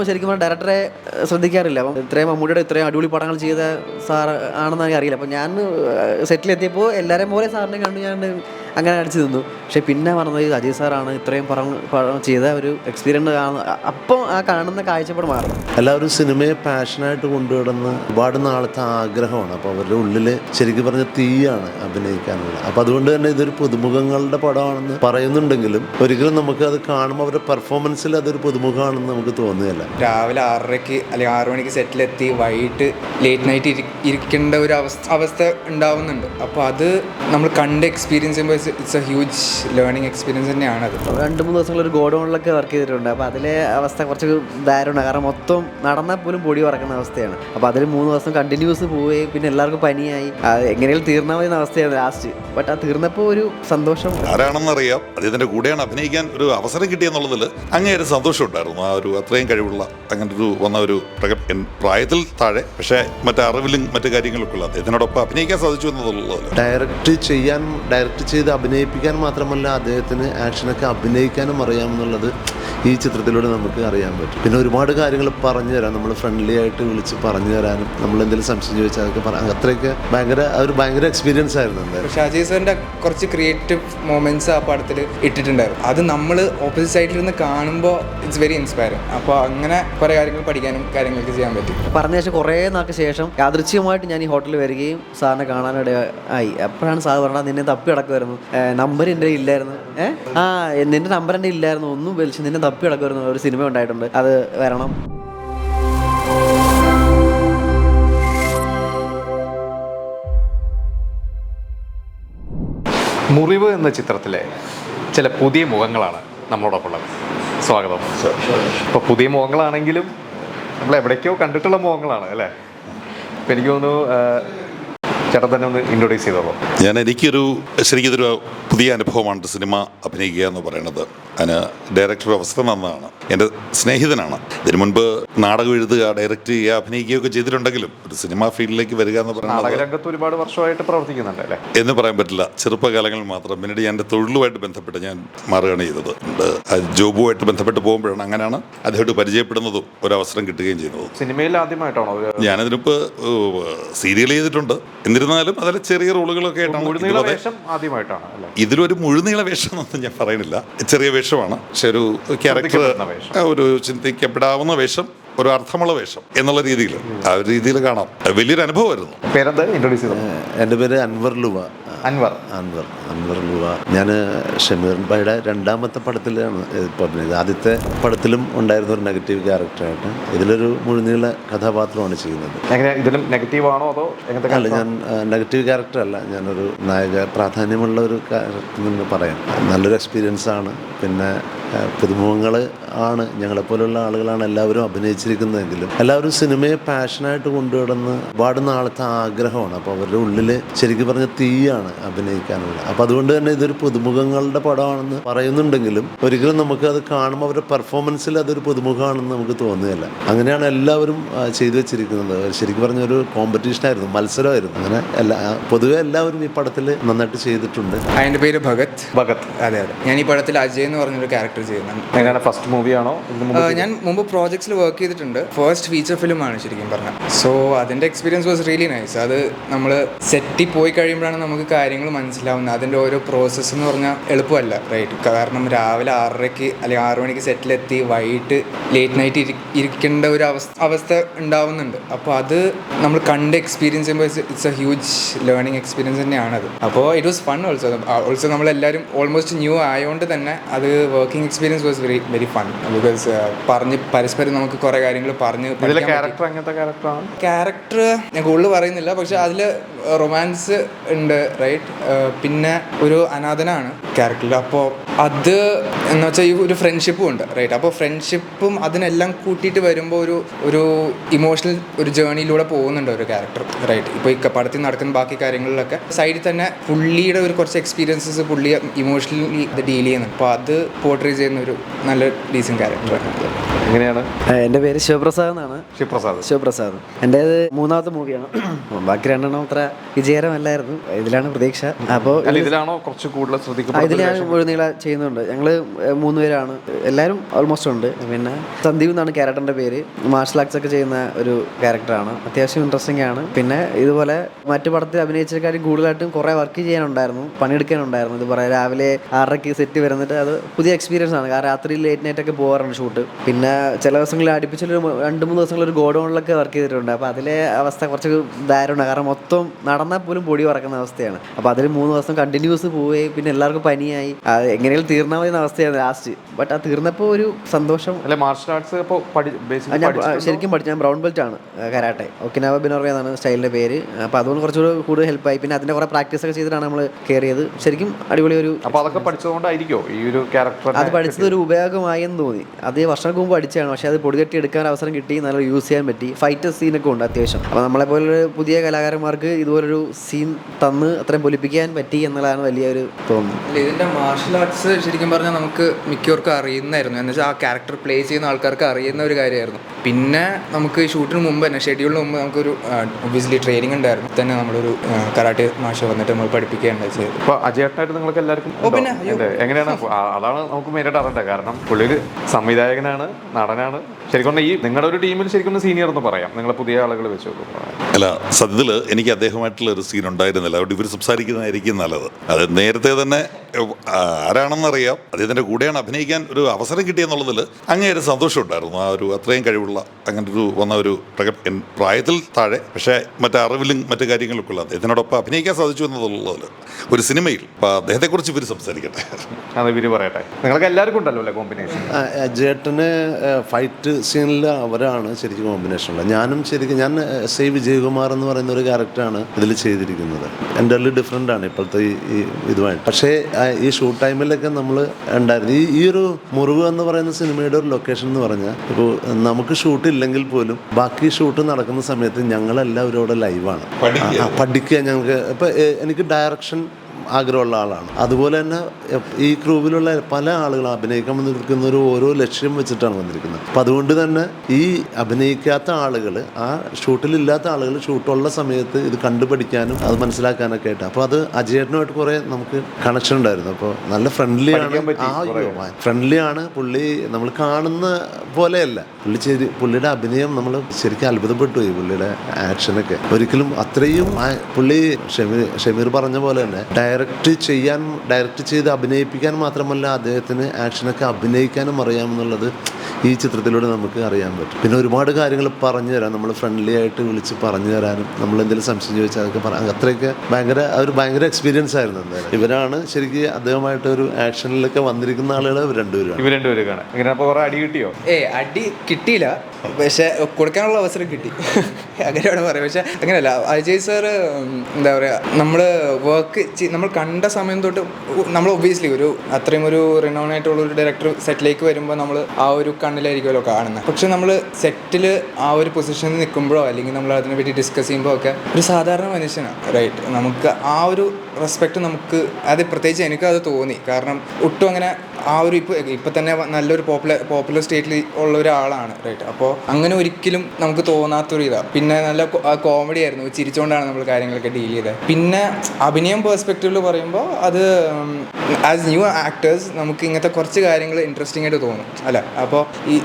കാണുമ്പോൾ ശരിക്കും പറഞ്ഞാൽ ഡയറക്ടറെ ശ്രദ്ധിക്കാറില്ല. അപ്പം ഇത്രയും മമ്മൂട്ടിയുടെ ഇത്രയും അടിപൊളി പടങ്ങൾ ചെയ്ത സാർ ആണെന്ന് എനിക്ക് അറിയില്ല അപ്പം ഞാൻ സെറ്റിലെത്തിയപ്പോൾ എല്ലാവരെയും പോലെ സാറിനെ കണ്ടു ഞാൻ അങ്ങനെ അടിച്ചു നിന്നു പക്ഷേ പിന്നെ പറഞ്ഞത് അജയ് സാറാണ് ഇത്രയും പടം പടം ചെയ്ത ഒരു എക്സ്പീരിയൻസ് കാണുന്ന അപ്പം ആ കാണുന്ന കാഴ്ചപ്പാട് മാറും. എല്ലാവരും സിനിമയെ പാഷനായിട്ട് കൊണ്ടുവിടുന്ന ഒരുപാട് നാളത്തെ ആഗ്രഹമാണ്. അപ്പോൾ അവരുടെ ഉള്ളിൽ ശരിക്കും പറഞ്ഞ തീയാണ് അഭിനയിക്കാനുള്ളത് അപ്പോൾ അതുകൊണ്ട് തന്നെ ഇതൊരു പുതുമുഖങ്ങളുടെ പടമാണെന്ന് പറയുന്നുണ്ടെങ്കിലും ഒരിക്കലും നമുക്ക് അത് കാണുമ്പോൾ അവരുടെ പെർഫോമൻസിൽ അതൊരു പുതുമുഖമാണെന്ന് നമുക്ക് തോന്നുകയല്ല. രാവിലെ ആറരയ്ക്ക് അല്ലെങ്കിൽ ആറു മണിക്ക് സെറ്റിലെത്തി വൈകിട്ട് ലേറ്റ് നൈറ്റ് ഇരി ഇരിക്കേണ്ട ഒരു അവസ്ഥ അവസ്ഥ ഉണ്ടാവുന്നുണ്ട്. അപ്പോൾ അത് നമ്മൾ കണ്ട് എക്സ്പീരിയൻസ് ചെയ്യുമ്പോൾ it's a huge learning experience തന്നെയാണ് അത്. രണ്ട് മൂന്ന് ദിവസങ്ങൾ ഒരു ഗോഡൗണിലൊക്കെ വർക്ക് ചെയ്തിട്ടുണ്ട്. അപ്പോൾ അതിലെ അവസ്ഥ കുറച്ച് ദാരുണമാണ്. കാരണം മൊത്തം നടന്നാൽ പോലും പൊടി പറക്കുന്ന അവസ്ഥയാണ്. അപ്പോൾ അതിൽ മൂന്ന് ദിവസം കണ്ടിന്യൂസ് പോവുകയും പിന്നെ എല്ലാവർക്കും പനിയായി. അത് എങ്ങനെയും തീർന്നാൽ മതി എന്ന അവസ്ഥയാണ് ലാസ്റ്റ് ബട്ട് ആ തീർന്നപ്പോൾ ഒരു സന്തോഷം. ആരാണെന്നറിയാം. അദ്ദേഹത്തിന്റെ കൂടെയാണ് അഭിനയിക്കാൻ ഒരു അവസരം കിട്ടിയെന്നുള്ളതിൽ സന്തോഷം സന്തോഷമുണ്ടായിരുന്നു. ആ ഒരു അത്രയും കഴിവുള്ള അങ്ങനെ ഒരു വന്ന ഒരു പ്രക പ്രായത്തിൽ താഴെ പക്ഷേ മറ്റേ അറിവിലും മറ്റു കാര്യങ്ങളൊക്കെ ഉള്ള അദ്ദേഹത്തിനോടൊപ്പം അഭിനയിക്കാൻ സാധിച്ചു എന്നുള്ളത് ഡയറക്റ്റ് ചെയ്യാൻ ഡയറക്റ്റ് ചെയ്ത് അഭിനയിപ്പിക്കാൻ മാത്രമല്ല അദ്ദേഹത്തിന് ആക്ഷനൊക്കെ അഭിനയിക്കാനും അറിയാമെന്നുള്ളത് ഈ ചിത്രത്തിലൂടെ നമുക്ക് അറിയാൻ പറ്റും. പിന്നെ ഒരുപാട് കാര്യങ്ങൾ പറഞ്ഞു തരാം. നമ്മൾ ഫ്രണ്ട്ലി ആയിട്ട് വിളിച്ച് പറഞ്ഞു തരാനും നമ്മൾ എന്തെങ്കിലും സംശയം ചോദിച്ചാൽ അതൊക്കെ പറയാം അത്രയൊക്കെ ഭയങ്കര ഒരു ഭയങ്കര എക്സ്പീരിയൻസ് ആയിരുന്നു എന്തായാലും. പക്ഷേ സാറിന്റെ കുറച്ച് ക്രിയേറ്റീവ് മൊമെന്റ്സ് ആ പടത്തിൽ ഇട്ടിട്ടുണ്ടായിരുന്നു. അത് നമ്മൾ ഓപ്പോസിറ്റ് നിന്ന് കാണുമ്പോൾ ഇറ്റ്സ് വെരി ഇൻസ്പയർ അപ്പോൾ അങ്ങനെ കുറേ കാര്യങ്ങൾ പഠിക്കാനും കാര്യങ്ങളൊക്കെ ചെയ്യാൻ പറ്റും. പറഞ്ഞ ശേഷം കുറേ നാൾക്ക് ശേഷം യാദൃച്ഛികമായിട്ട് ഞാൻ ഈ ഹോട്ടലിൽ വരികയും സാറിനെ കാണാനിടയായി. അപ്പോഴാണ് സാർ പറഞ്ഞത് നിന്നെ തപ്പി കിടക്കുമായിരുന്നു നമ്പർ എന്റെ ഇല്ലായിരുന്നു. ഏഹ് ആ നിന്റെ നമ്പർ എന്റെ ഇല്ലായിരുന്നു. ഒന്നും വിളിച്ച് നിന്നെ തപ്പി കിടക്കുമായിരുന്നു ഒരു സിനിമ ഉണ്ടായിട്ടുണ്ട്. അത് വരണം. മുറിവ് എന്ന ചിത്രത്തിലെ ചില പുതിയ മുഖങ്ങളാണ് നമ്മളോടൊപ്പം ഉള്ളത് സ്വാഗതം അപ്പോൾ പുതിയ മുഖങ്ങളാണെങ്കിലും നമ്മൾ എവിടേക്കോ കണ്ടിട്ടുള്ള മുഖങ്ങളാണ് അല്ലേ? അപ്പം എനിക്ക് തോന്നുന്നു ചേട്ടൻ തന്നെ ഒന്ന് ഇൻട്രൊഡ്യൂസ് ചെയ്തോളൂ. ഞാൻ എനിക്കൊരു ശരിക്കും ഇതൊരു പുതിയ അനുഭവമാണ് സിനിമ അഭിനയിക്കുക എന്ന് പറയുന്നത്. അതിന് ഡയറക്ടർ അവസരം തന്നതാണ്. എന്റെ സ്നേഹിതനാണ്. ഇതിനു മുൻപ് നാടകം എഴുതുക ഡയറക്റ്റ് ചെയ്യുക അഭിനയിക്കുകയൊക്കെ ചെയ്തിട്ടുണ്ടെങ്കിലും ഒരു സിനിമാ ഫീൽഡിലേക്ക് വരിക എന്ന് പറയുന്നത് ഒരുപാട് വർഷമായിട്ട് പ്രവർത്തിക്കുന്നുണ്ട് അല്ലേ? എന്ന് പറയാൻ പറ്റില്ല. ചെറുപ്പകാലങ്ങളിൽ മാത്രം പിന്നീട് എന്റെ തൊഴിലുമായിട്ട് ബന്ധപ്പെട്ട് ഞാൻ മാറുകയാണ് ചെയ്തത്. ജോബുമായിട്ട് ബന്ധപ്പെട്ട് പോകുമ്പോഴാണ് അങ്ങനെയാണ് അദ്ദേഹം പരിചയപ്പെടുന്നതും ഒരു അവസരം കിട്ടുകയും ചെയ്യുന്നത്. സിനിമയിൽ ആദ്യമായിട്ടാണോ ഞാനതിനിപ്പോൾ സീരിയൽ ചെയ്തിട്ടുണ്ട്. എന്നിരുന്നാലും അതിൽ ചെറിയ റോളുകളൊക്കെ ആയിട്ടാണ് വേഷം ഇതിലൊരു മുഴുനീള വേഷം എന്നൊന്നും ഞാൻ പറയുന്നില്ല. ചെറിയ വേഷമാണ്. പക്ഷെ ഒരു ക്യാരക്ടർ ഒരു ചിന്തിക്കപ്പെടാവുന്ന വേഷം ഒരു അർത്ഥമുള്ള വേഷം എന്നുള്ള രീതിയിൽ. ആ ഒരു രീതിയിൽ കാണാം. വലിയൊരു അനുഭവമായിരുന്നു. പേരെന്താ? ഇൻട്രൊഡ്യൂസ് ചെയ്തത് എന്റെ പേര് അൻവർ ലുവ. അൻവർ. അൻവർ. അൻവർ ലുവ. ഞാൻ ഷമീർ ഭായിയുടെ രണ്ടാമത്തെ പടത്തിലാണ് ഇപ്പോൾ അഭിനയിച്ചത് ആദ്യത്തെ പടത്തിലും ഉണ്ടായിരുന്ന ഒരു നെഗറ്റീവ് ക്യാരക്ടറായിട്ട് ഇതിലൊരു മുഴുനീള കഥാപാത്രമാണ് ചെയ്യുന്നത്. എങ്ങനെ? ഇതിലും നെഗറ്റീവ് ആണോ അതോ അല്ല ഞാൻ നെഗറ്റീവ് ക്യാരക്ടർ അല്ല. ഞാനൊരു നായക പ്രാധാന്യമുള്ള ഒരു ക്യാരക്ടർ എന്ന് പറയാം. നല്ലൊരു എക്സ്പീരിയൻസ് ആണ്. പിന്നെ പുതുമുഖങ്ങൾ ആണ്. ഞങ്ങളെപ്പോലുള്ള ആളുകളാണ് എല്ലാവരും അഭിനയിച്ചിരിക്കുന്നതെങ്കിലും എല്ലാവരും സിനിമയെ പാഷനായിട്ട് കൊണ്ടുവിടുന്ന ഒരുപാട് നാളത്തെ ആഗ്രഹമാണ്. അപ്പോൾ അവരുടെ ഉള്ളിൽ ശരിക്കും പറഞ്ഞ തീയാണ് അഭിനയിക്കാനുള്ളത്. അപ്പോൾ അതുകൊണ്ട് തന്നെ ഇതൊരു പുതുമുഖങ്ങളുടെ പടമാണെന്ന് പറയുന്നുണ്ടെങ്കിലും ഒരിക്കലും നമുക്ക് അത് കാണുമ്പോൾ അവരുടെ പെർഫോമൻസിൽ അതൊരു പുതുമുഖമാണെന്ന് നമുക്ക് തോന്നുകയല്ല. അങ്ങനെയാണ് എല്ലാവരും ചെയ്തു വെച്ചിരിക്കുന്നത്. ശരിക്കും പറഞ്ഞ ഒരു കോമ്പറ്റീഷനായിരുന്നു മത്സരമായിരുന്നു. അങ്ങനെ എല്ലാ പൊതുവെ എല്ലാവരും ഈ പടത്തിൽ നന്നായിട്ട് ചെയ്തിട്ടുണ്ട്. അതിന്റെ പേര് ഭഗത്. ഭഗത്. അതെ അതെ. ഞാൻ ഈ പടത്തിൽ അജയ് എന്ന് പറഞ്ഞൊരു ക്യാരക്ടർ ചെയ്യുന്നുണ്ട് എങ്ങനെയാണ് ഫസ്റ്റ് മൂവിയാണോ ഞാൻ മുമ്പ് പ്രോജക്ട്സിൽ വർക്ക് ചെയ്തിട്ടുണ്ട്. ഫസ്റ്റ് ഫീച്ചർ ഫിലിമാണ് ശരിക്കും പറഞ്ഞാൽ സോ അതിന്റെ എക്സ്പീരിയൻസ് വാസ് റിയലി നൈസ് അത് നമ്മൾ സെറ്റിൽ പോയി കഴിയുമ്പോഴാണ് നമുക്ക് കാര്യങ്ങൾ മനസ്സിലാവുന്നത്. അതിന്റെ ഓരോ പ്രോസസ്സ് എന്ന് പറഞ്ഞാൽ എളുപ്പമല്ല റൈറ്റ് കാരണം രാവിലെ ആറരയ്ക്ക് അല്ലെങ്കിൽ ആറു മണിക്ക് സെറ്റിലെത്തി വൈകിട്ട് ലേറ്റ് നൈറ്റ് ഇരി ഇരിക്കേണ്ട ഒരു അവസ്ഥ അവസ്ഥ ഉണ്ടാവുന്നുണ്ട്. അപ്പോൾ അത് നമ്മൾ കണ്ട് എക്സ്പീരിയൻസ് ചെയ്യുമ്പോൾ it's a huge learning experience തന്നെയാണത്. അപ്പോൾ it was fun also also നമ്മളെല്ലാവരും ഓൾമോസ്റ്റ് ന്യൂ ആയതുകൊണ്ട് തന്നെ അത് working experience was very very fun because പറഞ്ഞ് പരസ്പരം നമുക്ക് കുറേ കാര്യങ്ങൾ പറഞ്ഞ് ക്യാരക്ടർ അങ്ങനത്തെ ക്യാരക്ടറാണ് ക്യാരക്ടർ ഞാൻ കൂടുതൽ പറയുന്നില്ല. പക്ഷെ അതിൽ റൊമാൻസ് ഉണ്ട് റൈറ്റ് പിന്നെ ഒരു അനാഥനാണ് ക്യാരക്ടറിൽ അപ്പോൾ അത് എന്ന് വെച്ചാൽ ഈ ഒരു ഫ്രണ്ട്ഷിപ്പും ഉണ്ട് റൈറ്റ് അപ്പോൾ ഫ്രണ്ട്ഷിപ്പും അതിനെല്ലാം കൂട്ടിയിട്ട് വരുമ്പോൾ ഒരു ഒരു ഇമോഷണൽ ഒരു ജേണിയിലൂടെ പോകുന്നുണ്ട് ഒരു ക്യാരക്ടർ റൈറ്റ് ഇപ്പോൾ ഈ പടത്തിൽ നടക്കുന്ന ബാക്കി കാര്യങ്ങളിലൊക്കെ സൈഡിൽ തന്നെ പുള്ളിയുടെ ഒരു കുറച്ച് എക്സ്പീരിയൻസസ് പുള്ളി ഇമോഷണലി ഇത് ഡീൽ ചെയ്യുന്നുണ്ട്. അപ്പോൾ അത് പോർട്രേ ചെയ്യുന്ന ഒരു നല്ല ഡീസൻ ക്യാരക്ടറാണ് എങ്ങനെയാണ്? എന്റെ പേര് ശിവപ്രസാദ് എന്നാണ്. ശിവപ്രസാദ്. ശിവപ്രസാദ്. എന്റെ മൂന്നാമത്തെ മൂവിയാണ് ബാക്കി രണ്ടെണ്ണം അത്ര വിജയകരമല്ലായിരുന്നു. ഇതിലാണ് പ്രതീക്ഷ. അപ്പോൾ ഇതിലാണോ കുറച്ച് കൂടുതൽ ഇതിൽ ഞാൻ മുഴുനീള ചെയ്യുന്നുണ്ട്. ഞങ്ങൾ മൂന്ന് പേരാണ്. എല്ലാവരും ഓൾമോസ്റ്റ് ഉണ്ട്. പിന്നെ സന്ദീപ് എന്നാണ് ക്യാരക്ടർ ക്യാരക്ടറിന്റെ പേര് മാർഷൽ ആർട്സ് ഒക്കെ ചെയ്യുന്ന ഒരു ക്യാരക്ടറാണ് അത്യാവശ്യം ഇൻട്രസ്റ്റിംഗ് ആണ്. പിന്നെ ഇതുപോലെ മറ്റു പടത്തിൽ അഭിനയിച്ചേക്കാളും കൂടുതലായിട്ടും കുറേ വർക്ക് ചെയ്യാനുണ്ടായിരുന്നു. പണിയെടുക്കാനുണ്ടായിരുന്നു. ഇത് പറയാം രാവിലെ ആറരയ്ക്ക് സെറ്റ് വരുന്നിട്ട് അത് പുതിയ എക്സ്പീരിയൻസ് ആണ്. കാരണം രാത്രി ലേറ്റ് നൈറ്റ് ഒക്കെ പോകാറുണ്ട് ഷൂട്ട് പിന്നെ ചില ദിവസങ്ങളിൽ അടുപ്പിച്ചൊരു രണ്ട് മൂന്ന് ദിവസങ്ങളിൽ ഒരു ഗോഡൗണിലൊക്കെ വർക്ക് ചെയ്തിട്ടുണ്ട്. അപ്പോൾ അതിലെ അവസ്ഥ കുറച്ച് ദാരുണമാണ് കാരണം മൊത്തം നടന്നാൽ പോലും പൊടി പറക്കുന്ന അവസ്ഥയാണ്. അപ്പോൾ അതിൽ മൂന്ന് ദിവസം കണ്ടിന്യൂസ് പോവുകയും പിന്നെ എല്ലാവർക്കും പനിയായി. എങ്ങനെയും തീർന്നാൽ മതി അവസ്ഥയാണ് ലാസ്റ്റ് ബട്ട് ആ തീർന്നപ്പോൾ ഒരു സന്തോഷം. അല്ലെ മാർഷൽ ആർട്സ് ഇപ്പോൾ ഞാൻ ശരിക്കും പഠിച്ചു ഞാൻ ബ്രൗൺ ബെൽറ്റ് ആണ് കരാട്ടെ. ഒക്കിനാവ ബിനോർവേ എന്നാണ് സ്റ്റൈലിന്റെ പേര്. അപ്പോൾ അതുകൊണ്ട് കുറച്ചുകൂടി കൂടുതൽ ഹെൽപ്പായി പിന്നെ അതിന്റെ കുറേ പ്രാക്ടീസ് ഒക്കെ ചെയ്തിട്ടാണ് നമ്മൾ കയറിയത് ശരിക്കും അടിപൊളി ഒരു അപ്പോൾ അതൊക്കെ പഠിച്ചതുകൊണ്ടായിരിക്കും ഈ ഒരു ക്യാരക്ടർ അത് പഠിച്ചത് ഒരു ഉപയോഗമായി എന്ന് തോന്നി. അത് വർഷങ്ങൾക്ക് മുമ്പ് പഠിച്ചതാണ്. പക്ഷേ അത് പൊടികെട്ടി എടുക്കാൻ അവസരം കിട്ടി നല്ല യൂസ് ചെയ്യാൻ പറ്റി. ഫൈറ്റ് സീനൊക്കെ ഉണ്ട് അത്യാവശ്യം. അപ്പോൾ നമ്മളെ പോലൊരു പുതിയ കലാകാരന്മാർക്ക് ഇതുപോലൊരു സീൻ തന്ന് അത്രയും പൊലിപ്പിക്കാൻ പറ്റി എന്നുള്ളതാണ് വലിയൊരു ഒരു അല്ല ഇതിന്റെ മാർഷൽ ആർട്സ് ശരിക്കും പറഞ്ഞാൽ നമുക്ക് മിക്കവർക്കും അറിയുന്നതായിരുന്നു. എന്നുവെച്ചാൽ ആ ക്യാരക്ടർ പ്ലേ ചെയ്യുന്ന ആൾക്കാർക്ക് അറിയുന്ന ഒരു കാര്യമായിരുന്നു. പിന്നെ നമുക്ക് ഷൂട്ടിന് മുമ്പ് തന്നെ ഷെഡ്യൂളിന് മുമ്പ് നമുക്കൊരു ഒബിയസ്ലി ട്രെയിനിങ് ഉണ്ടായിരുന്നു. തന്നെ നമ്മളൊരു കരാട്ടെ മാഷ വന്നിട്ട് നമ്മൾ പഠിപ്പിക്കുകയുണ്ടായി ചെയ്തത്. അജയേട്ടനായിട്ട് നിങ്ങൾക്ക് എല്ലാവർക്കും ഓ പിന്നെ. എങ്ങനെയാണ്? അതാണ് നമുക്ക് മെയിനായിട്ട് അറിയേണ്ടത്. കാരണം പുള്ളിയൊരു സംവിധായകനാണ് നടനാണ്. ശരിക്കും ഈ നിങ്ങളുടെ ഒരു ടീമിൽ ശരിക്കും സീനിയർ എന്ന് പറയാം. നിങ്ങളെ പുതിയ ആളുകൾ വെച്ച് അല്ല സത്യത്തിൽ എനിക്ക് അദ്ദേഹമായിട്ടുള്ള ഒരു സീൻ ഉണ്ടായിരുന്നില്ല. അതുകൊണ്ട് ഇവർ സംസാരിക്കുന്നതായിരിക്കും നല്ലത്. അത് നേരത്തെ തന്നെ ആരാണെന്നറിയാം. അദ്ദേഹത്തിന്റെ കൂടെയാണ് അഭിനയിക്കാൻ ഒരു അവസരം കിട്ടിയെന്നുള്ളതിൽ അങ്ങേയൊരു സന്തോഷമുണ്ടായിരുന്നു. ആ ഒരു അത്രയും കഴിവുള്ള അങ്ങനെ ഒരു വന്ന ഒരു പ്രായത്തിൽ താഴെ പക്ഷേ മറ്റേ അറിവിലും മറ്റു കാര്യങ്ങളൊക്കെ ഉള്ള അദ്ദേഹത്തിനോടൊപ്പം അഭിനയിക്കാൻ സാധിച്ചു എന്നുള്ളതിൽ ഒരു സിനിമയിൽ. അപ്പോൾ അദ്ദേഹത്തെക്കുറിച്ച് ഇവർ സംസാരിക്കട്ടെ. അത് പറയട്ടെ. നിങ്ങൾക്ക് എല്ലാവർക്കും ഉണ്ടല്ലോ അല്ലേ കോമ്പിനേഷൻ? ജേട്ടന് ഫൈറ്റ് സീനിൽ അവരാണ് ശരിക്കും കോമ്പിനേഷൻ ഉള്ളത്. ഞാനും ശരിക്കും ഞാൻ എസ് ഐ വിജയകുമാർ എന്ന് പറയുന്ന ഒരു ക്യാരക്ടറാണ് ഇതിൽ ചെയ്തിരിക്കുന്നത്. എന്റെ ഡിഫറെന്റ് ആണ് ഇപ്പോഴത്തെ ഈ ഇതുമായിട്ട്. പക്ഷേ ഈ ഷൂട്ട് ടൈമിലൊക്കെ നമ്മൾ ഉണ്ടായിരുന്നു. ഈ ഈ ഒരു മുറിവ് എന്ന് പറയുന്ന സിനിമയുടെ ഒരു ലൊക്കേഷൻ എന്ന് പറഞ്ഞാൽ ഇപ്പോൾ നമുക്ക് ഷൂട്ട് ഇല്ലെങ്കിൽ പോലും ബാക്കി ഷൂട്ട് നടക്കുന്ന സമയത്ത് ഞങ്ങളെല്ലാവരും അവിടെ ലൈവാണ് പഠിക്കുക. ഞങ്ങൾക്ക്. ഇപ്പം എനിക്ക് ഡയറക്ഷൻ ആഗ്രഹമുള്ള ആളാണ്. അതുപോലെ തന്നെ ഈ ക്രൂവിലുള്ള പല ആളുകൾ അഭിനയിക്കാൻ വന്നിരിക്കുന്ന ഒരു ഓരോ ലക്ഷ്യം വെച്ചിട്ടാണ് വന്നിരിക്കുന്നത്. അപ്പം അതുകൊണ്ട് തന്നെ ഈ അഭിനയിക്കാത്ത ആളുകൾ ആ ഷൂട്ടിലില്ലാത്ത ആളുകൾ ഷൂട്ടുള്ള സമയത്ത് ഇത് കണ്ടുപഠിക്കാനും അത് മനസ്സിലാക്കാനൊക്കെ ആയിട്ട്. അപ്പോൾ അത് അജയേട്ടനുമായിട്ട് കുറേ നമുക്ക് കണക്ഷൻ ഉണ്ടായിരുന്നു. അപ്പോൾ നല്ല ഫ്രണ്ട്ലി ആണ്. ആ ഫ്രണ്ട്ലി ആണ്. പുള്ളി നമ്മൾ കാണുന്ന പോലെയല്ല. പുള്ളി ശരി പുള്ളിയുടെ അഭിനയം നമ്മൾ ശരിക്കും അത്ഭുതപ്പെട്ടു പോയി പുള്ളിയുടെ ആക്ഷനൊക്കെ ഒരിക്കലും അത്രയും പുള്ളി ഷമീർ ഷമീർ പറഞ്ഞ പോലെ തന്നെ ഡയറക്റ്റ് ചെയ്യാൻ ഡയറക്റ്റ് ചെയ്ത് അഭിനയിപ്പിക്കാൻ മാത്രമല്ല അദ്ദേഹത്തിന് ആക്ഷനൊക്കെ അഭിനയിക്കാനും അറിയാമെന്നുള്ളത് ഈ ചിത്രത്തിലൂടെ നമുക്ക് അറിയാൻ പറ്റും. പിന്നെ ഒരുപാട് കാര്യങ്ങൾ പറഞ്ഞു തരാം. നമ്മൾ ഫ്രണ്ട്ലി ആയിട്ട് വിളിച്ച് പറഞ്ഞു തരാനും നമ്മൾ എന്തെങ്കിലും സംശയം ചോദിച്ചാൽ അതൊക്കെ പറയാം അത്രയൊക്കെ ഭയങ്കര ഒരു ഭയങ്കര എക്സ്പീരിയൻസ് ആയിരുന്നു എന്തായാലും. ഇവരാണ് ശരിക്കും അദ്ദേഹമായിട്ട് ഒരു ആക്ഷനിലൊക്കെ വന്നിരിക്കുന്ന ആളുകൾ ഇവർ ഇവർ രണ്ടുപേരും കാണാം ഇങ്ങനെ അപ്പോൾ കുറേ അടി കിട്ടിയോ? ഏ അടി കിട്ടിയില്ല. പക്ഷെ കൊടുക്കാനുള്ള അവസരം കിട്ടി. അങ്ങനെയാണ് പറയാം പക്ഷെ അങ്ങനെയല്ല. അജയ് സാറ് എന്താ പറയുക നമ്മൾ വർക്ക് നമ്മൾ കണ്ട സമയം തൊട്ട് നമ്മൾ ഒബ്വിയസ്ലി ഒരു അത്രയും ഒരു റിനോൺ ആയിട്ടുള്ള ഒരു ഡയറക്ടർ സെറ്റിലേക്ക് വരുമ്പോൾ നമ്മൾ ആ ഒരു കണ്ണിലായിരിക്കുമല്ലോ കാണുന്നത് പക്ഷെ നമ്മൾ സെറ്റിൽ ആ ഒരു പൊസിഷനിൽ നിൽക്കുമ്പോഴോ അല്ലെങ്കിൽ നമ്മൾ അതിനെ പറ്റി ഡിസ്കസ് ചെയ്യുമ്പോൾ ഒക്കെ ഒരു സാധാരണ മനുഷ്യനാണ് റൈറ്റ് നമുക്ക് ആ ഒരു റെസ്പെക്റ്റ് നമുക്ക് അത് പ്രത്യേകിച്ച് എനിക്ക് അത് തോന്നി. കാരണം ഒട്ടും അങ്ങനെ ആ ഒരു ഇപ്പോൾ ഇപ്പം തന്നെ നല്ലൊരു പോപ്പുലർ പോപ്പുലർ സ്റ്റേറ്റിൽ ഉള്ള ഒരാളാണ് റൈറ്റ് അപ്പോൾ അങ്ങനെ ഒരിക്കലും നമുക്ക് തോന്നാത്തൊരു ഇതാണ് പിന്നെ നല്ല കോമഡി ആയിരുന്നു. ചിരിച്ചുകൊണ്ടാണ് നമ്മൾ കാര്യങ്ങളൊക്കെ ഡീൽ ചെയ്തത് പിന്നെ അഭിനയം പെർസ്പെക്റ്റീവിൽ പറയുമ്പോൾ അത് ആസ് ന്യൂ ആക്ടേഴ്സ് നമുക്ക് ഇങ്ങനത്തെ കുറച്ച് കാര്യങ്ങൾ ഇൻട്രസ്റ്റിംഗ് ആയിട്ട് തോന്നും അല്ല? അപ്പോൾ ഈ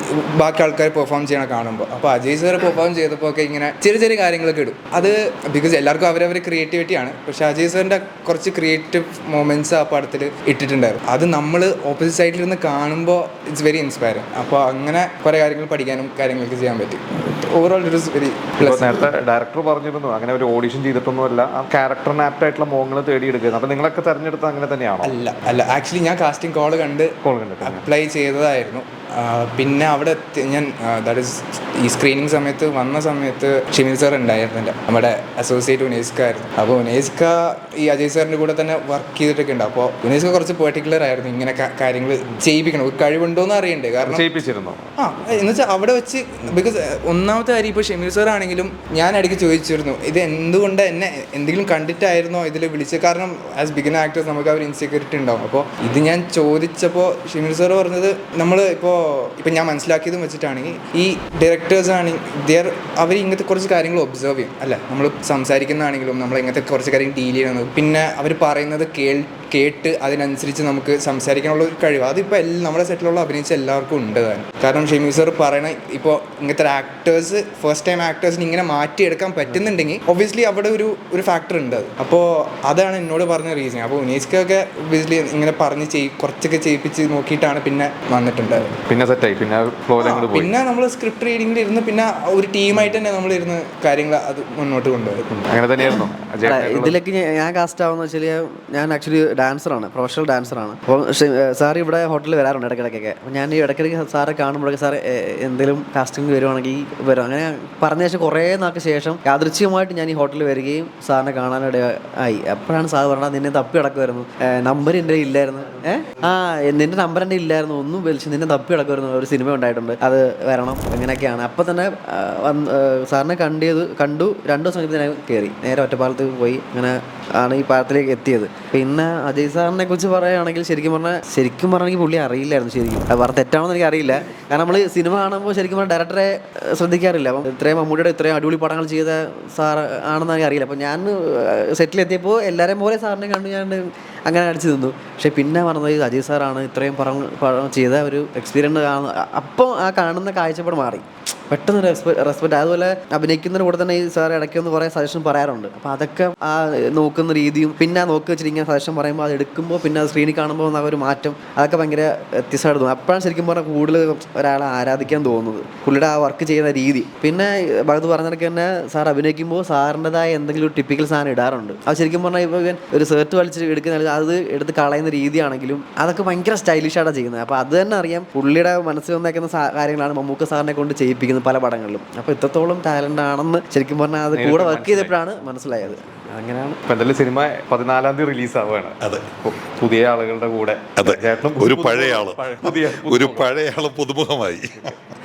ബാക്കി ആൾക്കാർ പെർഫോം ചെയ്യണ കാണുമ്പോൾ അപ്പോൾ അജയ് സാർ പെർഫോം ചെയ്തപ്പോൾ ഒക്കെ ഇങ്ങനെ ചെറിയ ചെറിയ കാര്യങ്ങളൊക്കെ ഇടും. അത് ബിക്കോസ് എല്ലാവർക്കും അവരവരെ ക്രിയേറ്റിവിറ്റിയാണ് പക്ഷേ അജയ് സാറിന്റെ കുറച്ച് ക്രിയേറ്റീവ് മൊമെന്റ്സ് ആ പടത്തിൽ ഇട്ടിട്ടുണ്ടായിരുന്നു. അത് നമ്മൾ ഓപ്പോസിറ്റ് സൈഡിൽ സൈഡിലിരുന്ന് കാണുമ്പോൾ ഇറ്റ്സ് വെരി ഇൻസ്പയറിങ് അപ്പോൾ അങ്ങനെ കുറേ കാര്യങ്ങൾ പഠിക്കാനും കാര്യങ്ങളൊക്കെ ചെയ്യാൻ പറ്റും. ഓവറോൾ ഇറ്റ് ഇസ് വെരി നേരത്തെ ഡയറക്ടർ പറഞ്ഞിരുന്നു അങ്ങനെ ഒരു ഓഡിഷൻ ചെയ്തിട്ടൊന്നുമല്ല ആ ക്യാരക്ടറിന് ആപ്റ്റ് ആയിട്ടുള്ള മോങ്ങൾ തേടിയെടുക്കുന്നത് അപ്പോൾ നിങ്ങളൊക്കെ തിരഞ്ഞെടുത്തത് അങ്ങനെ തന്നെയാണോ? അല്ല അല്ല. ആക്ച്വലി ഞാൻ കാസ്റ്റിംഗ് കോൾ കണ്ട് കോൾ കണ്ടിട്ട് അപ്ലൈ ചെയ്തതായിരുന്നു. പിന്നെ അവിടെ എത്തി- ഞാൻ ദാറ്റ് ഇസ് ഈ സ്ക്രീനിങ് സമയത്ത് വന്ന സമയത്ത് ഷിമിൽ സാർ ഉണ്ടായിരുന്നില്ല നമ്മുടെ അസോസിയേറ്റ് ഉനേസ്ക ആയിരുന്നു. അപ്പോൾ ഉനേസ്ക ഈ അജയ് സാറിന്റെ കൂടെ തന്നെ വർക്ക് ചെയ്തിട്ടൊക്കെ ഉണ്ട്. അപ്പോൾ ഉനേസ്ക കുറച്ച് പെർട്ടിക്കുലർ ആയിരുന്നു ഇങ്ങനെ കാര്യങ്ങൾ ചെയ്യിപ്പിക്കണം. ഒരു കഴിവുണ്ടോ എന്ന് അറിയണ്ടേ. കാരണം ചെയ്യിപ്പിച്ചിരുന്നു. ആ എന്ന് വെച്ചാൽ അവിടെ വെച്ച് ബിക്കോസ് ഒന്നാമത്തെ കാര്യം ഇപ്പോൾ ഷെമീർ സാർ ആണെങ്കിലും ഞാൻ ഇടയ്ക്ക് ചോദിച്ചിരുന്നു ഇത് എന്തുകൊണ്ട് എന്നെ എന്തെങ്കിലും കണ്ടിട്ടായിരുന്നോ ഇതിൽ വിളിച്ചത്? കാരണം ആസ് ബിഗിൻ ആക്ടേഴ്സ് നമുക്ക് അവർ ഒരു ഇൻസെക്യൂരിറ്റി ഉണ്ടാവും. അപ്പോൾ ഇത് ഞാൻ ചോദിച്ചപ്പോൾ ഷെമീർ സാർ പറഞ്ഞത് നമ്മൾ ഇപ്പോൾ ഇപ്പം ഞാൻ മനസ്സിലാക്കിയതും വെച്ചിട്ടാണെങ്കിൽ ഈ ഡയറക്ടേഴ്സ് ആണെങ്കിൽ ദർ അവർ ഇങ്ങനത്തെ കുറച്ച് കാര്യങ്ങൾ ഒബ്സർവ് ചെയ്യും. അല്ല നമ്മൾ സംസാരിക്കുന്നതാണെങ്കിലും നമ്മൾ ഇങ്ങനത്തെ കുറച്ച് കാര്യങ്ങൾ ഡീൽ ചെയ്യണം പിന്നെ അവർ പറയുന്നത് കേൾ കേട്ട് അതിനനുസരിച്ച് നമുക്ക് സംസാരിക്കാനുള്ള ഒരു കഴിവ്. അതിപ്പോൾ എല്ലാ നമ്മുടെ സെറ്റിലുള്ള അഭിനയിച്ച എല്ലാവർക്കും ഉണ്ട് താനും കാരണം ഷെമി സർ പറയണ ഇപ്പോൾ ഇങ്ങനത്തെ ആക്ടേഴ്സ് ഫസ്റ്റ് ടൈം ആക്ടേഴ്സിന് ഇങ്ങനെ മാറ്റിയെടുക്കാൻ പറ്റുന്നുണ്ടെങ്കിൽ ഒബ്വിയസ്ലി അവിടെ ഒരു ഒരു ഫാക്ടർ ഉണ്ട് അത്. അപ്പോൾ അതാണ് എന്നോട് പറഞ്ഞ റീസൺ അപ്പോൾ ഉനീസ്ക്കൊക്കെ ഒബ്വിയസ്ലി ഇങ്ങനെ പറഞ്ഞ് ചെയ് കുറച്ചൊക്കെ ചെയ്യിപ്പിച്ച് നോക്കിയിട്ടാണ് പിന്നെ വന്നിട്ടുണ്ട് പിന്നെ സെറ്റായി പിന്നെ പിന്നെ നമ്മൾ സ്ക്രിപ്റ്റ് റീഡിംഗിൽ ഇരുന്ന് പിന്നെ ഒരു ടീമായിട്ട് തന്നെ നമ്മൾ ഇരുന്ന് കാര്യങ്ങൾ അത് മുന്നോട്ട് കൊണ്ടുപോയി അങ്ങനെ തന്നെയായിരുന്നു. ഇതിലേക്ക് ഞാൻ- ഞാൻ കാസ്റ്റ് ആവുന്ന വെച്ചാൽ ഞാൻ ആക്ച്വലി ഡാൻസറാണ് പ്രൊഫഷണൽ ഡാൻസറാണ്. അപ്പോൾ സാർ ഇവിടെ ഹോട്ടലിൽ വരാറുണ്ട് ഇടയ്ക്കിടയ്ക്കൊക്കെ. അപ്പോൾ ഞാൻ ഈ ഇടയ്ക്കിടയ്ക്ക് സാറെ കാണുമ്പോഴൊക്കെ സാർ എന്തെങ്കിലും കാസ്റ്റിംഗ് വരുവാണെങ്കിൽ വരും. അങ്ങനെ പറഞ്ഞ ശേഷം കുറേ നാൾക്ക് ശേഷം യാദൃച്ഛികമായിട്ട് ഞാൻ ഈ ഹോട്ടലിൽ വരികയും സാറിനെ കാണാനിടയായി. അപ്പോഴാണ് സാർ പറഞ്ഞത് നിന്നെ തപ്പി കിടക്കുമായിരുന്നു നമ്പർ എന്റെ ഇല്ലായിരുന്നു. ആ നിന്റെ നമ്പർ എന്റെ ഇല്ലായിരുന്നു. ഒന്നും വിളിച്ച് നിന്നെ തപ്പി കിടക്കുമായിരുന്നു ഒരു സിനിമ ഉണ്ടായിട്ടുണ്ട് അത് വരണം. അങ്ങനെയൊക്കെയാണ്. അപ്പോൾ തന്നെ സാറിനെ കണ്ടത് കണ്ടു. രണ്ടു ദിവസം കഴിഞ്ഞ് കയറി നേരെ ഒറ്റപ്പാലത്ത് പോയി. അങ്ങനെ ആണ് ഈ പാലത്തിലേക്ക് എത്തിയത്. പിന്നെ അജയ് സാറിനെ കുറിച്ച് പറയുകയാണെങ്കിൽ ശരിക്കും പറഞ്ഞാൽ ശരിക്കും പറഞ്ഞെങ്കിൽ പുള്ളി അറിയില്ലായിരുന്നു ശരിക്കും. വേറെ തെറ്റാണെന്ന് എനിക്ക് അറിയില്ല. കാരണം നമ്മൾ സിനിമ കാണുമ്പോൾ ശരിക്കും പറഞ്ഞാൽ ഡയറക്ടറെ ശ്രദ്ധിക്കാറില്ല. അപ്പം ഇത്രയും മമ്മൂടിയുടെ ഇത്രയും അടിപൊളി പടങ്ങൾ ചെയ്ത സാർ ആണെന്ന് എനിക്ക് അറിയില്ല. അപ്പം ഞാൻ സെറ്റിലെത്തിയപ്പോൾ എല്ലാവരെയും പോലെ സാറിനെ കണ്ടു. ഞാൻ അങ്ങനെ അടിച്ചു നിന്നു. പക്ഷെ പിന്നെ പറഞ്ഞത് അജയ് സാറാണ് ഇത്രയും പടം ചെയ്ത ഒരു എക്സ്പീരിയൻസ് കാണുന്ന അപ്പം ആ കാണുന്ന കാഴ്ചപ്പാട് മാറി. പെട്ടെന്ന് റെസ്പെക്ട് അതുപോലെ അഭിനയിക്കുന്നതിന് കൂടെ തന്നെ ഈ സാർ ഇടയ്ക്ക് ഒന്ന് കുറേ സജഷൻ പറയാറുണ്ട്. അപ്പോൾ അതൊക്കെ ആ നോക്കുന്ന രീതിയും പിന്നെ ആ നോക്കി ഇങ്ങനെ സജഷൻ പറയുമ്പോൾ അത് എടുക്കുമ്പോൾ പിന്നെ അത് സ്ക്രീനിൽ കാണുമ്പോൾ ആ ഒരു മാറ്റം. അതൊക്കെ ഭയങ്കര വ്യത്യസ്തമായിട്ട് തോന്നും. അപ്പോഴാണ് ശരിക്കും പറഞ്ഞാൽ കൂടുതൽ ഒരാളെ ആരാധിക്കാൻ തോന്നുന്നത്. പുള്ളിയുടെ ആ വർക്ക് ചെയ്യുന്ന രീതി. പിന്നെ ഭഗത് പറഞ്ഞതൊക്കെ തന്നെ സാർ അഭിനയിക്കുമ്പോൾ സാറിന്റെതായ എന്തെങ്കിലും ടിപ്പിക്കൽ സാധനം ഇടാറുണ്ട്. അത് ശരിക്കും പറഞ്ഞാൽ ഇപ്പോൾ ഒരു സെർട്ട് വലിച്ച് എടുക്കുന്ന അത് എടുത്ത് കളയുന്ന രീതിയാണെങ്കിലും അതൊക്കെ ഭയങ്കര സ്റ്റൈലിഷായിട്ടാണ് ചെയ്യുന്നത്. അപ്പോൾ അത് തന്നെ അറിയാം. പുള്ളിയുടെ മനസ്സിൽ വന്നേക്കുന്ന കാര്യങ്ങളാണ് മമ്മൂക്ക സാറിനെ കൊണ്ട് ചെയ്യിപ്പിക്കുന്നത് പല പടങ്ങളിലും. അപ്പോൾ ഇത്രത്തോളം ടാലന്റ് ആണെന്ന് ശരിക്കും പറഞ്ഞാൽ അത് കൂടെ വർക്ക് ചെയ്തപ്പോഴാണ് മനസ്സിലായത്. അങ്ങനെയാണ്. എന്തായാലും സിനിമ പതിനാലാം തീയതി റിലീസ് ആവുകയാണ് അതെ പുതിയ ആളുകളുടെ കൂടെ. അതെ. ഒരു പഴയ ആൾ പുതിയ ഒരു പഴയ ആൾ പുതുമുഖമായി.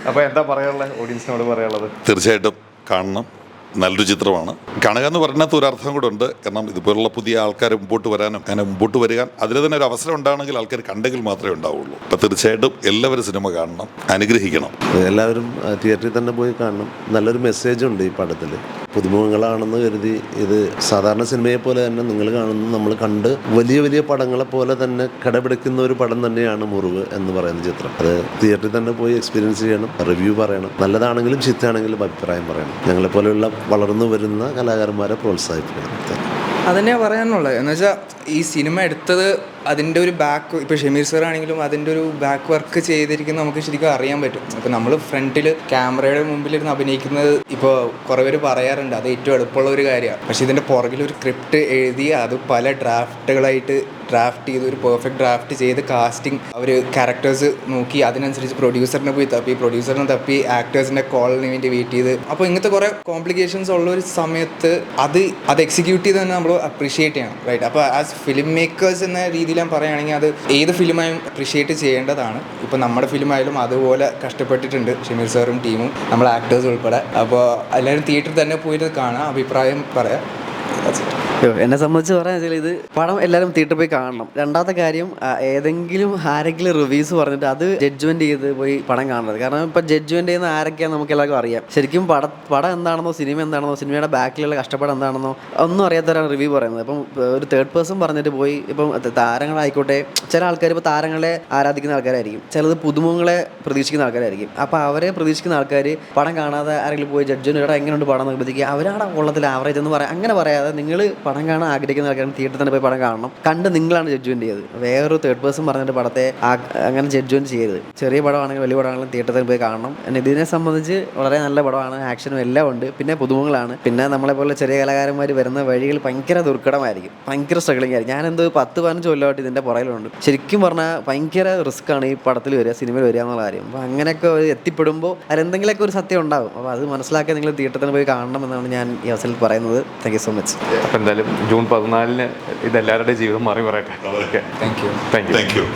അപ്പൊ എന്താ പറയാനുള്ളത് ഓഡിയൻസിനോട് പറയാനുള്ളത്? തീർച്ചയായിട്ടും കാണണം. നല്ലൊരു ചിത്രമാണ്. കണക എന്ന് പറഞ്ഞതിനകത്ത് ഒരു അർത്ഥം കൂടെ ഉണ്ട്. കാരണം ഇതുപോലുള്ള പുതിയ ആൾക്കാർ മുമ്പോട്ട് വരാനും അങ്ങനെ മുമ്പോട്ട് വരിക അതിൽ തന്നെ ഒരു അവസരം ഉണ്ടാണെങ്കിൽ ആൾക്കാർ കണ്ടെങ്കിൽ മാത്രമേ ഉണ്ടാവുള്ളൂ. അപ്പം തീർച്ചയായിട്ടും എല്ലാവരും സിനിമ കാണണം അനുഗ്രഹിക്കണം. എല്ലാവരും തിയേറ്ററിൽ തന്നെ പോയി കാണണം. നല്ലൊരു മെസ്സേജ് ഉണ്ട് ഈ പടത്തിൽ പുതുമുഖങ്ങളാണെന്ന് കരുതി ഇത് സാധാരണ സിനിമയെ പോലെ തന്നെ നിങ്ങൾ കാണുന്ന. നമ്മൾ കണ്ട് വലിയ വലിയ പടങ്ങളെ പോലെ തന്നെ കടപിടിക്കുന്ന ഒരു പടം തന്നെയാണ് മുറിവ് എന്ന് പറയുന്ന ചിത്രം. അത് തിയേറ്ററിൽ തന്നെ പോയി എക്സ്പീരിയൻസ് ചെയ്യണം റിവ്യൂ പറയണം. നല്ലതാണെങ്കിലും ചീത്തയാണെങ്കിലും അഭിപ്രായം പറയണം. ഞങ്ങളെ പോലെയുള്ള വളർന്നു വരുന്ന കലാകാരന്മാരെ പ്രോത്സാഹിപ്പിക്കണം. അതന്നെ പറയാനുള്ളത്. എന്ന് വെച്ചാൽ ഈ സിനിമ എടുത്തത് അതിന്റെ ഒരു ബാക്ക് ഇപ്പോൾ ഷമീർ സർ ആണെങ്കിലും അതിന്റെ ഒരു ബാക്ക് വർക്ക് ചെയ്തിരിക്കുന്നത് നമുക്ക് ശരിക്കും അറിയാൻ പറ്റും. അപ്പോൾ നമ്മൾ ഫ്രണ്ടിൽ ക്യാമറയുടെ മുമ്പിലിരുന്ന് അഭിനയിക്കുന്നത് ഇപ്പോൾ കുറേ പേര് പറയാറുണ്ട്. അത് ഏറ്റവും എളുപ്പമുള്ള ഒരു കാര്യമാണ്. പക്ഷേ ഇതിന്റെ പുറകിൽ ഒരു സ്ക്രിപ്റ്റ് എഴുതി അത് പല ഡ്രാഫ്റ്റുകളായിട്ട് ഡ്രാഫ്റ്റ് ചെയ്ത് ഒരു പെർഫെക്റ്റ് ഡ്രാഫ്റ്റ് ചെയ്ത് കാസ്റ്റിംഗ് അവർ ക്യാരക്ടേഴ്സ് നോക്കി അതിനനുസരിച്ച് പ്രൊഡ്യൂസറിനെ പോയി തപ്പി പ്രൊഡ്യൂസറിനെ തപ്പി ആക്ടേഴ്സിന്റെ കോളിന് വേണ്ടി വെയിറ്റ് ചെയ്ത്. അപ്പോൾ ഇങ്ങനത്തെ കുറേ കോംപ്ലിക്കേഷൻസ് ഉള്ള ഒരു സമയത്ത് അത് അത് എക്സിക്യൂട്ട് ചെയ്ത് തന്നെ നമ്മൾ അപ്രീഷിയേറ്റ് ചെയ്യണം റൈറ്റ് അപ്പോൾ ആസ് ഫിലിം മേക്കേഴ്സ് എന്ന രീതിയിൽ ഞാൻ പറയുകയാണെങ്കിൽ അത് ഏത് ഫിലിമായും അപ്രീഷിയേറ്റ് ചെയ്യേണ്ടതാണ്. ഇപ്പോൾ നമ്മുടെ ഫിലിമായാലും അതുപോലെ കഷ്ടപ്പെട്ടിട്ടുണ്ട് ഷമീർ സാറും ടീമും നമ്മൾ ആക്ടേഴ്സ് ഉൾപ്പെടെ. അപ്പോൾ എല്ലാവരും തിയേറ്ററിൽ തന്നെ പോയിട്ട് കാണാം അഭിപ്രായം പറയാം. എന്നെ സംബന്ധിച്ച് പറയാൻ വെച്ചാൽ ഇത് പടം എല്ലാവരും തിയേറ്ററിൽ പോയി കാണണം. രണ്ടാമത്തെ കാര്യം ഏതെങ്കിലും ആരെങ്കിലും റിവ്യൂസ് പറഞ്ഞിട്ട് അത് ജഡ്ജ്മെന്റ് ചെയ്ത് പോയി പടം കാണുന്നത്. കാരണം ഇപ്പം ജഡ്ജ്മെന്റ് ചെയ്യുന്ന ആരൊക്കെയാണ് നമുക്ക് എല്ലാവർക്കും അറിയാം. ശരിക്കും പടം പടം എന്താണെന്നോ സിനിമ എന്താണെന്നോ സിനിമയുടെ ബാക്കിലുള്ള കഷ്ടപ്പാട് എന്താണെന്നോ ഒന്നും അറിയാത്തവരാണ് റിവ്യൂ പറയുന്നത്. ഇപ്പം ഒരു തേർഡ് പേഴ്സൺ പറഞ്ഞിട്ട് പോയി ഇപ്പം താരങ്ങളായിക്കോട്ടെ ചില ആൾക്കാർ ഇപ്പോൾ താരങ്ങളെ ആരാധിക്കുന്ന ആൾക്കാരായിരിക്കും. ചിലത് പുതുമുഖങ്ങളെ പ്രതീക്ഷിക്കുന്ന ആൾക്കാരായിരിക്കും. അപ്പോൾ അവരെ പ്രതീക്ഷിക്കുന്ന ആൾക്കാർ പടം കാണാതെ ആരെങ്കിലും പോയി ജഡ്ജ്മെന്റ് ഇവിടെ എങ്ങനെയുണ്ട് പടം നിർബന്ധിക്കുക. അവരാണ് കൊള്ളത്തിൽ ആവറേജ് എന്ന് പറയാം അങ്ങനെ പറയാതെ നിങ്ങൾ പടം കാണാൻ ആഗ്രഹിക്കുന്ന ആൾക്കാരും തിയേറ്ററിൽ തന്നെ പോയി പടം കാണണം. കണ്ട് നിങ്ങളാണ് ജഡ്ജ്മെന്റ് ചെയ്തത്. വേറൊരു തേർഡ് പേഴ്സൺ പറഞ്ഞിട്ട് പടത്തെ അങ്ങനെ ജഡ്ജ്മെന്റ് ചെയ്യരുത്. ചെറിയ പടമാണെങ്കിലും വലിയ പടമാണെങ്കിലും തിയേറ്ററിൽ പോയി കാണണം. പിന്നെ ഇതിനെ സംബന്ധിച്ച് വളരെ നല്ല പടമാണ് ആക്ഷനും എല്ലാം ഉണ്ട്. പിന്നെ പുതുമുഖങ്ങളാണ്. പിന്നെ നമ്മളെ പോലെ ചെറിയ കലാകാരന്മാർ വരുന്ന വഴികൾ ഭയങ്കര ദുർഘടമായിരിക്കും. ഭയങ്കര സ്ട്രഗിളിംഗ് ആയിരിക്കും. ഞാനെന്തോ പത്ത് പതിനഞ്ച് കൊല്ലമായിട്ട് ഇതിന്റെ പുറകിലുണ്ട്. ശരിക്കും പറഞ്ഞാൽ ഭയങ്കര ആണ് ഈ പടത്തിൽ വരിക സിനിമയിൽ വരിക എന്നുള്ള കാര്യം. അപ്പോൾ അങ്ങനെയൊക്കെ എത്തിപ്പെടുമ്പോൾ അതിലെന്തെങ്കിലുമൊക്കെ ഒരു സത്യം ഉണ്ടാകും അപ്പോൾ അത് മനസ്സിലാക്കി നിങ്ങൾ തിയേറ്ററിൽ പോയി കാണണം എന്നാണ് ഞാൻ ഈ അവസരത്തിൽ പറയുന്നത്. താങ്ക് യു സോ മച്ച് അപ്പൊ എന്തായാലും ജൂൺ പതിനാലിന് ഇതെല്ലാവരുടെയും ജീവിതം മാറി പറയട്ടെ okay thank you thank you thank you